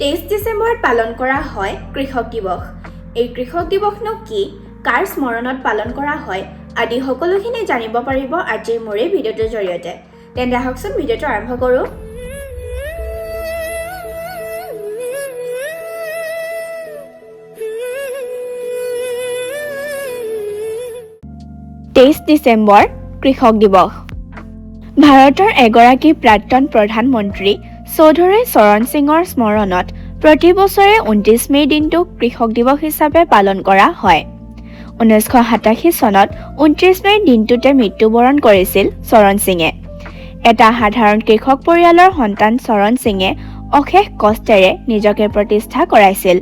তেইছ ডিচেম্বৰত পালন কৰা হয় কৃষক দিৱস। এই কৃষক দিৱসনো কি কাৰ স্মৰণত পালন কৰা হয় আদি সকলোখিনি জানিব পাৰিব আজিৰ মোৰ এই ভিডিঅ'টোৰ জৰিয়তে। তেন্তে আহকচোন ভিডিঅ'টো আৰম্ভ কৰোঁ। তেইছ ডিচেম্বৰ কৃষক দিৱস। ভাৰতৰ এগৰাকী প্ৰাক্তন প্ৰধানমন্ত্ৰী চৌধুৰী চৰণ সিঙৰ স্মৰণত প্ৰতি বছৰে ঊনত্ৰিছ মে' দিনটো কৃষক দিৱস হিচাপে পালন কৰা হয়। ঊনৈছশ সাতাশী চনত ঊনত্ৰিছ মে' দিনটোতে মৃত্যুবৰণ কৰিছিল চৰণ সিঙে। এটা সাধাৰণ কৃষক পৰিয়ালৰ সন্তান চৰণ সিঙে অশেষ কষ্টেৰে নিজকে প্ৰতিষ্ঠা কৰাইছিল।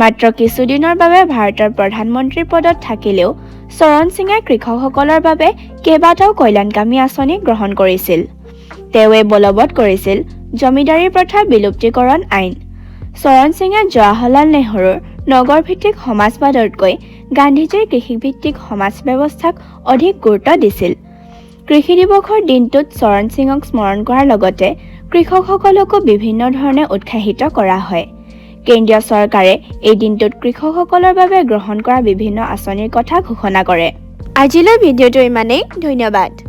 মাত্ৰ কিছুদিনৰ বাবে ভাৰতৰ প্ৰধানমন্ত্ৰী পদত থাকিলেও চৰণ সিঙে কৃষকসকলৰ বাবে কেইবাটাও কল্যাণকামী আঁচনি গ্ৰহণ কৰিছিল। তেওঁৱে বলবৎ কৰিছিল জমিদাৰী প্ৰথাৰ বিলুপ্তিকৰণ আইন। চৰণ সিঙে জৱাহৰলাল নেহৰুৰ নগৰভিত্তিক সমাজবাদতকৈ গান্ধীজীৰ কৃষিভিত্তিক সমাজ ব্যৱস্থাক অধিক গুৰুত্ব দিছিল। কৃষি দিৱসৰ দিনটোত চৰণ সিঙক স্মৰণ কৰাৰ লগতে কৃষকসকলকো বিভিন্ন ধৰণে উৎসাহিত কৰা হয়। কেন্দ্ৰীয় চৰকাৰে এই দিনটোত কৃষকসকলৰ বাবে গ্ৰহণ কৰা বিভিন্ন আঁচনিৰ কথা ঘোষণা কৰে। আজিলৈ ভিডিঅ'টো ইমানেই। ধন্যবাদ।